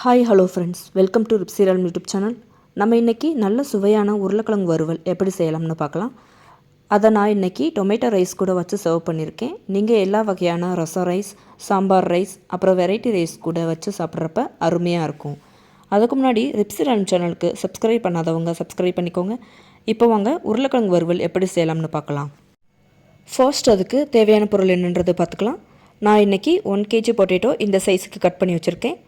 Hi hello friends welcome to ரிப்சீரல் YouTube channel நம்ம இன்றைக்கி நல்ல சுவையான உருளைக்கிழங்கு வறுவல் எப்படி செய்யலாம்னு பார்க்கலாம். அதை நான் இன்றைக்கி டொமேட்டோ ரைஸ் கூட வச்சு சர்வ் பண்ணியிருக்கேன். நீங்கள் எல்லா வகையான ரசம் ரைஸ் சாம்பார் ரைஸ் அப்புறம் வெரைட்டி ரைஸ் கூட வச்சு சாப்பிட்றப்ப அருமையாக இருக்கும். அதுக்கு முன்னாடி ரிப்சிரல் சேனலுக்கு சப்ஸ்கிரைப் பண்ணாதவங்க சப்ஸ்கிரைப் பண்ணிக்கோங்க. இப்போ வாங்க உருளைக்கிழங்கு வறுவல் எப்படி செய்யலாம்னு பார்க்கலாம். ஃபர்ஸ்ட் அதுக்கு தேவையான பொருள் என்னன்றது பார்த்துக்கலாம். நான் இன்றைக்கி ஒன் கேஜி பொட்டேட்டோ இந்த சைஸுக்கு கட் பண்ணி வச்சுருக்கேன்.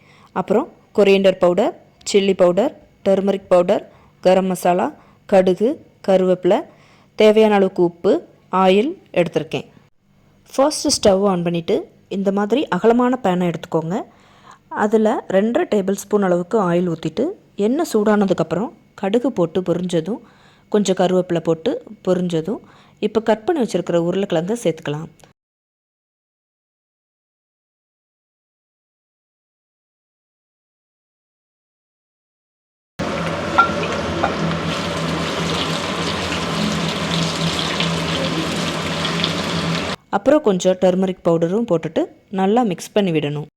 அப்புறம் coriander powder chilli powder turmeric powder garam masala கடுகு கருவேப்பிலை தேவையான அளவுக்கு உப்பு ஆயில் எடுத்திருக்கேன். ஃபர்ஸ்ட்டு ஸ்டவ் ஆன் பண்ணிவிட்டு இந்த மாதிரி அகலமான பேனை எடுத்துக்கோங்க. அதில் ரெண்டரை டேபிள் ஸ்பூன் அளவுக்கு ஆயில் ஊற்றிட்டு எண்ணெய் சூடானதுக்கப்புறம் கடுகு போட்டு பொரிஞ்சதும் கொஞ்சம் கருவேப்பிலை போட்டு பொரிஞ்சதும் இப்போ கட் பண்ணி வச்சுருக்கிற உருளைக்கிழங்கை சேர்த்துக்கலாம். அப்புறம் கொஞ்சம் டர்மரிக் பவுடரும் போட்டுட்டு நல்லா மிக்ஸ் பண்ணி விடணும்.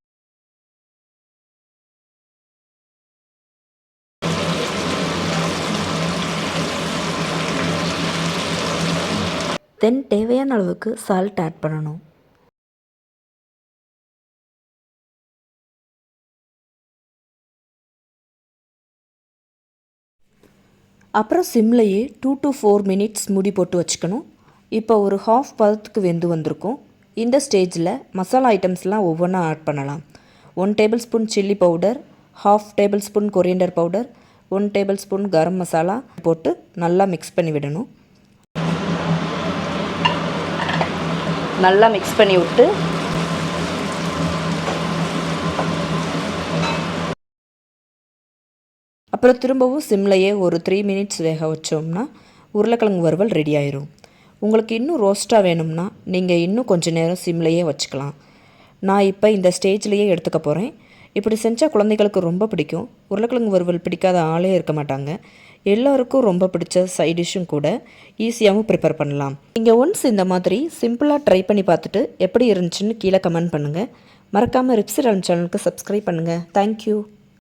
தென் தேவையான அளவுக்கு சால்ட் ஆட் பண்ணணும். அப்புறம் சிம்லையே டூ டு ஃபோர் மினிட்ஸ் மூடி போட்டு வச்சுக்கணும். இப்போ ஒரு ஹாஃப் பதத்துக்கு வெந்து வந்திருக்கும். இந்த ஸ்டேஜில் மசாலா ஐட்டம்ஸ்லாம் ஒவ்வொன்றா ஆட் பண்ணலாம். One tablespoon chilli powder half tablespoon coriander powder one tablespoon garam masala போட்டு நல்லா மிக்ஸ் பண்ணி விடணும். நல்லா மிக்ஸ் பண்ணி விட்டு அப்புறம் திரும்பவும் சிம்லையே ஒரு த்ரீ மினிட்ஸ் வேக வச்சோம்னா உருளைக்கிழங்கு வறுவல் ரெடி ஆயிரும். உங்களுக்கு இன்னும் ரோஸ்ட்டாக வேணும்னா நீங்கள் இன்னும் கொஞ்சம் நேரம் சிம்லையே வச்சுக்கலாம். நான் இப்போ இந்த ஸ்டேஜ்லேயே எடுத்துக்க போகிறேன் இப்படி செஞ்சால் குழந்தைகளுக்கு ரொம்ப பிடிக்கும். உருளைக்கிழங்கு வறுவல் பிடிக்காத ஆளே இருக்க மாட்டாங்க. எல்லாருக்கும் ரொம்ப பிடிச்ச சைட் டிஷ்ஷும் கூட ஈஸியாகவும் ப்ரிப்பேர் பண்ணலாம். நீங்கள் ஒன்ஸ் இந்த மாதிரி சிம்பிளாக ட்ரை பண்ணி பார்த்துட்டு எப்படி இருந்துச்சுன்னு கீழே கமெண்ட் பண்ணுங்கள் மறக்காமல் ரிப்ஸிரல் சேனலுக்கு சப்ஸ்கிரைப் பண்ணுங்கள் தேங்க்யூ